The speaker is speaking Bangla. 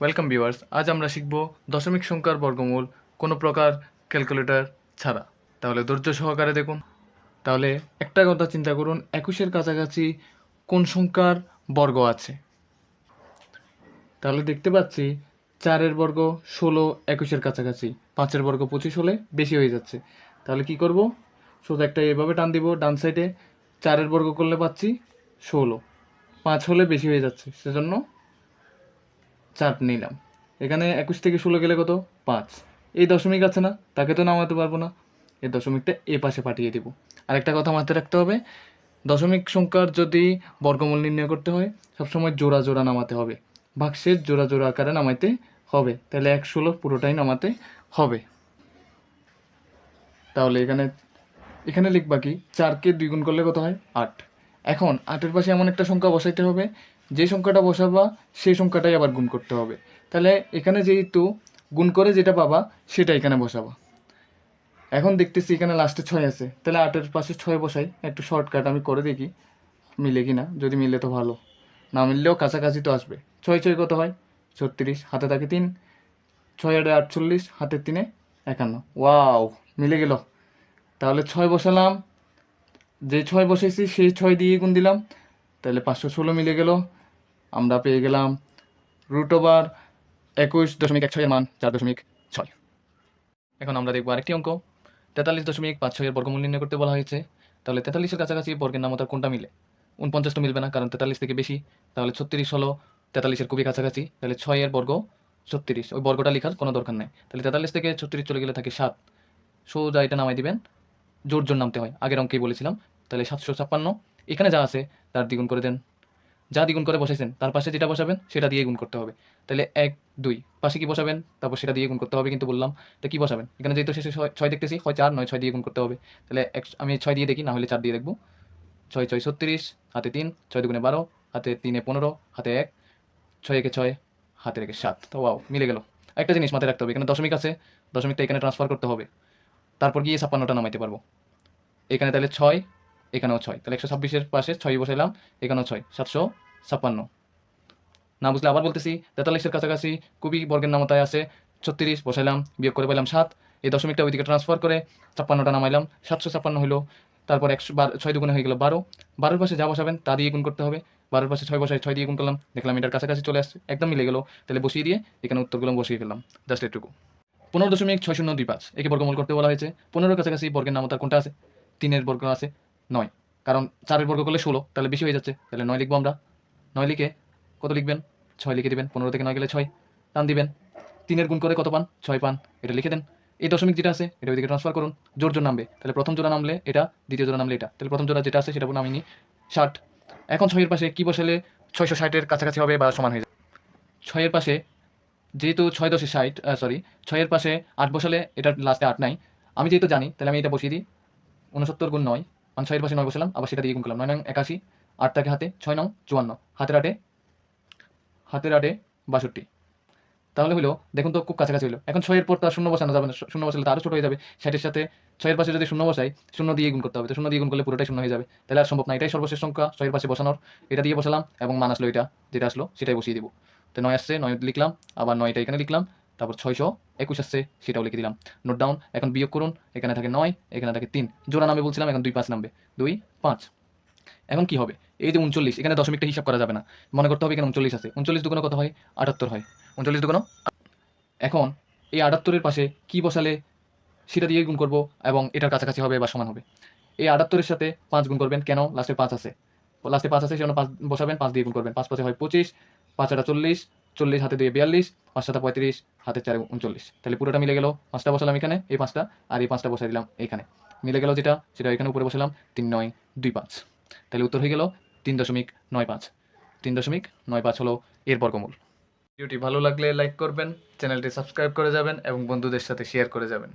ওয়েলকাম ভিউয়ার্স আজ আমরা শিখব দশমিক সংখ্যার বর্গমূল কোনো প্রকার ক্যালকুলেটর ছাড়া। তাহলে ধৈর্য সহকারে দেখুন। তাহলে একটা কথা চিন্তা করুন, একুশের কাছাকাছি কোন সংখ্যার বর্গ আছে? তাহলে দেখতে পাচ্ছি চারের বর্গ ষোলো, একুশের কাছাকাছি। পাঁচের বর্গ পঁচিশ হলে বেশি হয়ে যাচ্ছে। তাহলে কি করব? শুধু একটা এভাবে টান দিব, ডান সাইডে চারের বর্গ করলে পাচ্ছি ষোলো। পাঁচ হলে বেশি হয়ে যাচ্ছে, সেজন্য চার নিলাম। এখানে একুশ থেকে ষোলো গেলে কত? পাঁচ। এই দশমিক আছে না, তাকে তো নামাতে পারব না। এই দশমিকটা এ পাশে পাঠিয়ে দেব। আরেকটা কথা মাথায় রাখতে হবে, দশমিক সংখ্যার যদি বর্গমূল নির্ণয় করতে হয়, সবসময় জোড়া জোড়া নামাতে হবে। ভাগশেষ জোড়া জোড়া আকারে নামাইতে হবে। তাহলে এক ষোলো পুরোটাই নামাতে হবে। তাহলে এখানে এখানে লিখবা কি? চারকে দুই গুণ করলে কত হয়? আট। এখন আটের পাশে এমন একটা সংখ্যা বসাইতে হবে যে সংখ্যাটা বসাবা, সেই সংখ্যাটাই আবার গুণ করতে হবে। তাহলে এখানে যেহেতু গুণ করে যেটা পাবা, সেটা এখানে বসাবা। এখন দেখতেছি এখানে লাস্টে ছয় আছে। তাহলে আটের পাশে ছয় বসাই। একটু শর্টকাট আমি করে দেখি, মিলে কি না যদি মিলে তো ভালো। না মিললেও কাছাকাছি তো আসবে। ছয় ছয় কত হয়? ছত্রিশ। হাতে থাকে তিন। ছয় আটে আটচল্লিশ হাতের তিনে একান্ন। ওয়াও! মিলে গেল। তাহলে ছয় বসালাম। যে ছয় বসেছি, সেই ছয় দিয়ে গুণ দিলাম। তাহলে পাঁচশো ষোলো মিলে গেল। আমরা পেয়ে গেলাম রুট ওভার একুশ দশমিক এক ছয়ের মান, চার দশমিক ছয়। এখন আমরা দেখব আরেকটি অঙ্ক। তেতাল্লিশ দশমিক পাঁচ ছয়ের বর্গমূল নির্ণয় করতে বলা হয়েছে। তাহলে তেতাল্লিশের কাছাকাছি বর্গের নাম তার কোনটা মিলে? উনপঞ্চাশ তো মিলবে না, কারণ তেতাল্লিশ থেকে বেশি। তাহলে ছত্রিশ হলো তেতাল্লিশের খুবই কাছাকাছি। তাহলে ছয়ের বর্গ ছত্রিশ। ওই বর্গটা লেখার কোনো দরকার নেই। তাহলে তেতাল্লিশ থেকে ছত্রিশ চলে গেলে থাকে সাত। সোজা এটা নামাই দিবেন। জোর জোর নামতে হয়। আগের অঙ্কেই বলেছিলাম। তাহলে সাতশো ছাপ্পান্ন। এখানে যা আছে, তার দ্বিগুণ করে দেন। যা দ্বিগুণ করে বসাইছেন, তার পাশে যেটা বসাবেন, সেটা দিয়ে গুণ করতে হবে। তাহলে এক, দুই, পাশে কি বসাবেন, তারপর সেটা দিয়ে গুণ করতে হবে কিন্তু বললাম, তো কি বসাবেন? এখানে যেহেতু শেষে ছয়- দেখতেছি হয় চার, নয়, ছয় দিয়ে গুণ করতে হবে। তাহলে এক, আমি ছয় দিয়ে দেখি, না হলে চার দিয়ে দেখব। ছয় ছয়, ছত্রিশ, হাতে তিন, ছয় দুগুণে বারো, হাতে তিনে পনেরো, হাতে এক, ছয় একে ছয় হাতে রেখে সাত। তো ওয়াও, মিলে গেল। একটা জিনিস মাথায় রাখতে হবে, এখানে দশমিক আছে, দশমিকটা এখানে ট্রান্সফার করতে হবে। তারপর গিয়ে ছাপ্পান্নটা নামাইতে পারব। এখানে তাহলে ছয়, এখানেও ছয়। তাহলে একশো ছাব্বিশের পাশে ছয় বসাইলাম, এখানেও ছয়, সাতশো ছাপ্পান্ন না বুঝলে আবার বলতেছি, তেতাল্লিশের কাছাকাছি খুবই বর্গের নামতায় আছে, ছত্রিশ, বসাইলাম, বিয়োগ করে পেলাম সাত, এই দশমিকটা ওইদিকে ট্রান্সফার করে ছাপ্পান্নটা নামাইলাম, সাতশো ছাপ্পান্ন হলো তারপর একশো বার, ছয় দুগুণে হয়ে গেল বারো, বারোর পাশে যা বসাবেন তা দিয়ে গুণ করতে হবে, বারোর পাশে ছয় বসায় ছয় দিয়ে গুণ করলাম, দেখলাম এটার কাছাকাছি চলে আসছে, একদম মিলে গেল, তাহলে বসিয়ে দিয়ে এখানে উত্তরগুলো বসিয়ে ফেললাম জাস্ট এটুকু। পনেরো দশমিক ছয় শূন্য দুই পাঁচ, একে বর্গমূল করতে বলা হয়েছে, পনেরোর কাছাকাছি বর্গের নাম তার কোনটা আছে? তিনের বর্গ আছে, নয়, কারণ চারের বর্গ করলে ষোলো, তাহলে বেশি হয়ে যাচ্ছে, তাহলে নয় লিখব আমরা নয় লিখে কত লিখবেন? ছয় লিখে দিবেন, পনেরো থেকে নয় গেলে ছয়। টান দিবেন। তিনের গুণ করে কত পান? ছয় পান। এটা লিখে দেন। এই দশমিক যেটা আছে, এটা ওইদিকে ট্রান্সফার করুন। জোর জোর নামবে। তাহলে প্রথম জোড়া নামলে এটা, দ্বিতীয় জোড়া নামলে এটা। তাহলে প্রথম জোড়া যেটা আছে, সেটা নামিনি ষাট। এখন ছয়ের পাশে কী বসালে ছয়শো ষাটের কাছাকাছি হবে বা সমান হয়ে যাবে? ছয়ের পাশে যেহেতু ছয় দশে ষাট সরি ছয়ের পাশে আট বসালে এটার লাস্টে আট নাই। আমি যেহেতু জানি, তাহলে আমি এটা বসিয়ে দিই। উনসত্তর গুণ নয় আমি ছয়ের পাশে নয় বসালাম, আবার সেটা দিয়ে গুণ করলাম। নয় নং একাশি। আট থাকে হাতে, ছয় নং, চুয়ান্ন। হাতের আটে হাতের আটে বাষট্টি। তাহলে হলো দেখুন তো খুব কাছাকাছি হলো এখন ছয়ের পর তার শূন্য বসানো যাবে না। শূন্য বসালে তো আরও ছোটো হয়ে যাবে। ষাটের সাথে ছয়ের পাশে যদি শূন্য বসাই, শূন্য দিয়ে গুণ করতে হবে। তো শূন্য দিয়ে গুণ করলে পুরোটাই শূন্য হয়ে যাবে। তাহলে আর সম্ভব না। এটাই সর্বশেষ সংখ্যা। ছয়ের পাশে বসানোর। এটা দিয়ে বসালাম এবং মান আসলো এটা। যেটা আসলো, সেটাই বসিয়ে দিব। তো নয় আসছে, নয় লিখলাম। আবার নয়টা এখানে লিখলাম। তারপর ছয়শো, একুশ আসছে, সেটাও লিখে দিলাম। Note down. এখন বিয়োগ করুন। এখানে থাকে নয়, এখানে থাকে তিন। জোড়া নামে বলছিলাম, এখন দুই পাঁচ নামবে। দুই, পাঁচ। এখন কি হবে? এই যে উনচল্লিশ, এখানে দশমিকটা হিসাব করা যাবে না। মনে করতে হবে এখানে উনচল্লিশ আছে। উনচল্লিশ দুগুণ কত হয়? আটাত্তর হয়। উনচল্লিশ দুগুণ? এখন এই আটাত্তরের পাশে কি বসালে সেটা দিয়ে গুণ করব এবং এটার কাছাকাছি হবে বা সমান হবে। এই আটাত্তরের সাথে পাঁচ গুণ করবেন কেন? লাস্টে পাঁচ আছে। লাস্টে পাঁচ আছে, সেজন্য পাঁচ বসাবেন, পাঁচ দিয়ে গুণ করবেন। পাঁচ পাঁচে হয় পঁচিশ, পাঁচ আটা চল্লিশ চল্লিশ হাতে দিয়ে বিয়াল্লিশ, পাঁচ সাতা পঁয়ত্রিশ, হাতে চারে উনচল্লিশ। তাহলে পুরোটা মিলে গেল। পাঁচটা বসালাম এখানে, এই পাঁচটা, আর এই পাঁচটা বসাই দিলাম এখানে। মিলে গেল যেটা, সেটা এখানে উপরে বসালাম, তিন, নয়, দুই, পাঁচ। তাহলে উত্তর হয়ে গেল তিন দশমিক নয় পাঁচ। তিন দশমিক নয় পাঁচ হলো এর বর্গমূল। ভিডিওটি ভালো লাগলে লাইক করবেন, চ্যানেলটি সাবস্ক্রাইব করে যাবেন এবং বন্ধুদের সাথে শেয়ার করে যাবেন।